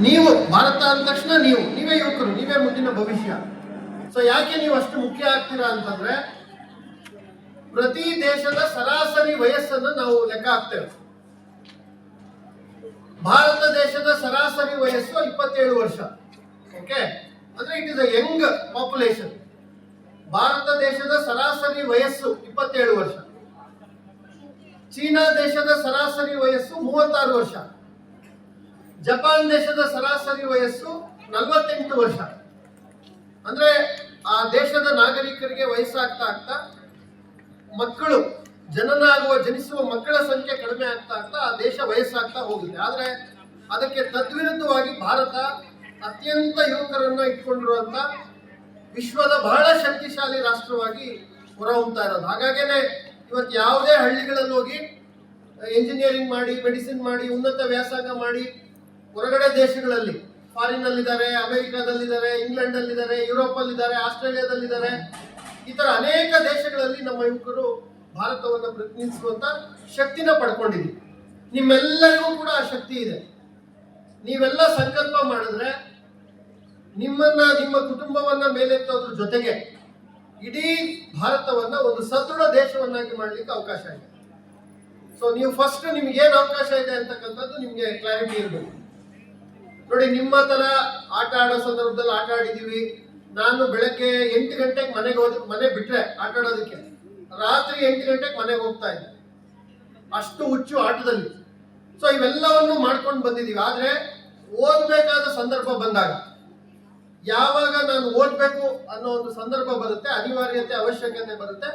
ನೀವು ಭಾರತ ಅಂದ ತಕ್ಷಣ ನೀವು, ನೀವೇ ಯುವಕರು, ನೀವೇ ಮುಂದಿನ ಭವಿಷ್ಯ. ಸೊ ಯಾಕೆ ನೀವು ಅಷ್ಟು ಮುಖ್ಯ ಆಗ್ತೀರಾ ಅಂತಂದ್ರೆ, ಪ್ರತಿ ದೇಶದ ಸರಾಸರಿ ವಯಸ್ಸನ್ನು ನಾವು ಲೆಕ್ಕ ಹಾಕ್ತೇವೆ. ಭಾರತ ದೇಶದ ಸರಾಸರಿ ವಯಸ್ಸು ಇಪ್ಪತ್ತೇಳು ವರ್ಷ. ಓಕೆ ಅಂದ್ರೆ it is a young population Bharat ದೇಶದ ಸರಾಸರಿ ವಯಸ್ಸು ಇಪ್ಪತ್ತೇಳು ವರ್ಷ. ಚೀನಾ ದೇಶದ ಸರಾಸರಿ ವಯಸ್ಸು ಮೂವತ್ತಾರು ವರ್ಷ. ಜಪಾನ್ ದೇಶದ ಸರಾಸರಿ ವಯಸ್ಸು ನಲವತ್ತೆಂಟು ವರ್ಷ. ಅಂದ್ರೆ ಆ ದೇಶದ ನಾಗರಿಕರಿಗೆ ವಯಸ್ಸಾಗ್ತಾ ಆಗ್ತಾ, ಮಕ್ಕಳು ಜನನಾಗುವ, ಜನಿಸುವ ಮಕ್ಕಳ ಸಂಖ್ಯೆ ಕಡಿಮೆ ಆಗ್ತಾ ಆಗ್ತಾ ಆ ದೇಶ ವಯಸ್ಸಾಗ್ತಾ ಹೋಗುತ್ತೆ ಆದ್ರೆ ಅದಕ್ಕೆ ತದ್ವಿರುದ್ಧವಾಗಿ ಭಾರತ ಅತ್ಯಂತ ಯುವಕರನ್ನ ಇಟ್ಕೊಂಡಿರುವಂತ ವಿಶ್ವದ ಬಹಳ ಶಕ್ತಿಶಾಲಿ ರಾಷ್ಟ್ರವಾಗಿ ಹೊರಹೊಮ್ತಾ ಇರೋದು. ಹಾಗಾಗೇನೆ ಇವತ್ತು ಯಾವುದೇ ಹಳ್ಳಿಗಳಲ್ಲಿ ಹೋಗಿ ಇಂಜಿನಿಯರಿಂಗ್ ಮಾಡಿ ಮೆಡಿಸಿನ್ ಮಾಡಿ, ಉನ್ನತ ವ್ಯಾಸಂಗ ಮಾಡಿ ಹೊರಗಡೆ ದೇಶಗಳಲ್ಲಿ ಫಾರಿನ್ ಅಲ್ಲಿದ್ದಾರೆ ಅಮೆರಿಕಾದಲ್ಲಿದ್ದಾರೆ ಇಂಗ್ಲೆಂಡ್ ಅಲ್ಲಿದ್ದಾರೆ ಯುರೋಪ್ ಅಲ್ಲಿದ್ದಾರೆ ಆಸ್ಟ್ರೇಲಿಯಾದಲ್ಲಿದ್ದಾರೆ. ಈ ತರ ಅನೇಕ ದೇಶಗಳಲ್ಲಿ ನಮ್ಮ ಯುವಕರು ಭಾರತವನ್ನು ಪ್ರತಿನಿಧಿಸುವಂತ ಶಕ್ತಿನ ಪಡ್ಕೊಂಡಿದ್ದೀವಿ. ನಿಮ್ಮೆಲ್ಲರಿಗೂ ಕೂಡ ಆ ಶಕ್ತಿ ಇದೆ. ನೀವೆಲ್ಲ ಸಂಕಲ್ಪ ಮಾಡಿದ್ರೆ ನಿಮ್ಮನ್ನ, ನಿಮ್ಮ ಕುಟುಂಬವನ್ನ ಮೇಲೆತ್ತೋದ್ರ ಜೊತೆಗೆ ಇಡೀ ಭಾರತವನ್ನ ಒಂದು ಸದೃಢ ದೇಶವನ್ನಾಗಿ ಮಾಡ್ಲಿಕ್ಕೆ ಅವಕಾಶ ಇದೆ. ಸೊ ನೀವು ಫಸ್ಟ್ ನಿಮ್ಗೆ ಏನು ಅವಕಾಶ ಇದೆ ಅಂತಕ್ಕಂಥದ್ದು ನಿಮ್ಗೆ ಕ್ಲಾರಿಟಿ ಇರಬೇಕು. ನೋಡಿ, ನಿಮ್ಮ ತರ ಆಟ ಆಡೋ ಸಂದರ್ಭದಲ್ಲಿ ಆಟ ಆಡಿದೀವಿ ನಾನು ಬೆಳಗ್ಗೆ ಎಂಟು ಗಂಟೆಗೆ ಮನೆಗೆ ಹೋದ ಮನೆ ಬಿಟ್ರೆ ಆಟ ಆಡೋದಕ್ಕೆ ರಾತ್ರಿ ಎಂಟು ಗಂಟೆಗೆ ಮನೆಗೆ ಹೋಗ್ತಾ ಇದ್ದೆ. ಅಷ್ಟು ಹುಚ್ಚು ಆಟದಲ್ಲಿ. ಸೊ ಇವೆಲ್ಲವನ್ನು ಮಾಡ್ಕೊಂಡು ಬಂದಿದೀವಿ ಆದ್ರೆ ಓದ್ಬೇಕಾದ ಸಂದರ್ಭ ಬಂದಾಗ, ಯಾವಾಗ ನಾನು ಓದ್ಬೇಕು ಅನ್ನೋ ಒಂದು ಸಂದರ್ಭ ಬರುತ್ತೆ, ಅನಿವಾರ್ಯತೆ ಅವಶ್ಯಕತೆ ಬರುತ್ತೆ.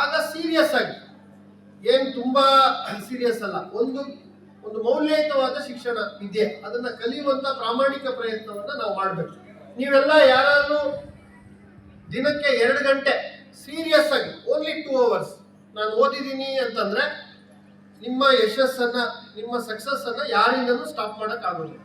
ಆಗ ಸೀರಿಯಸ್ ಆಗಿ, ಏನ್ ತುಂಬಾ ಸೀರಿಯಸ್ ಅಲ್ಲ, ಒಂದು ಒಂದು ಮೌಲ್ಯಯುತವಾದ ಶಿಕ್ಷಣ ವಿದ್ಯೆ, ಅದನ್ನ ಕಲಿಯುವಂತ ಪ್ರಾಮಾಣಿಕ ಪ್ರಯತ್ನವನ್ನ ನಾವು ಮಾಡಬೇಕು. ನೀವೆಲ್ಲ ಯಾರು ದಿನಕ್ಕೆ ಎರಡು ಗಂಟೆ ಸೀರಿಯಸ್ ಆಗಿ ಓನ್ಲಿ ಟೂ ಅವರ್ಸ್ ನಾನು ಓದಿದ್ದೀನಿ ಅಂತಂದ್ರೆ, ನಿಮ್ಮ ಯಶಸ್ಸನ್ನ, ನಿಮ್ಮ ಸಕ್ಸಸ್ ಅನ್ನ ಯಾರಿಂದನೂ ಸ್ಟಾಪ್ ಮಾಡಕ್ ಆಗೋದಿಲ್ಲ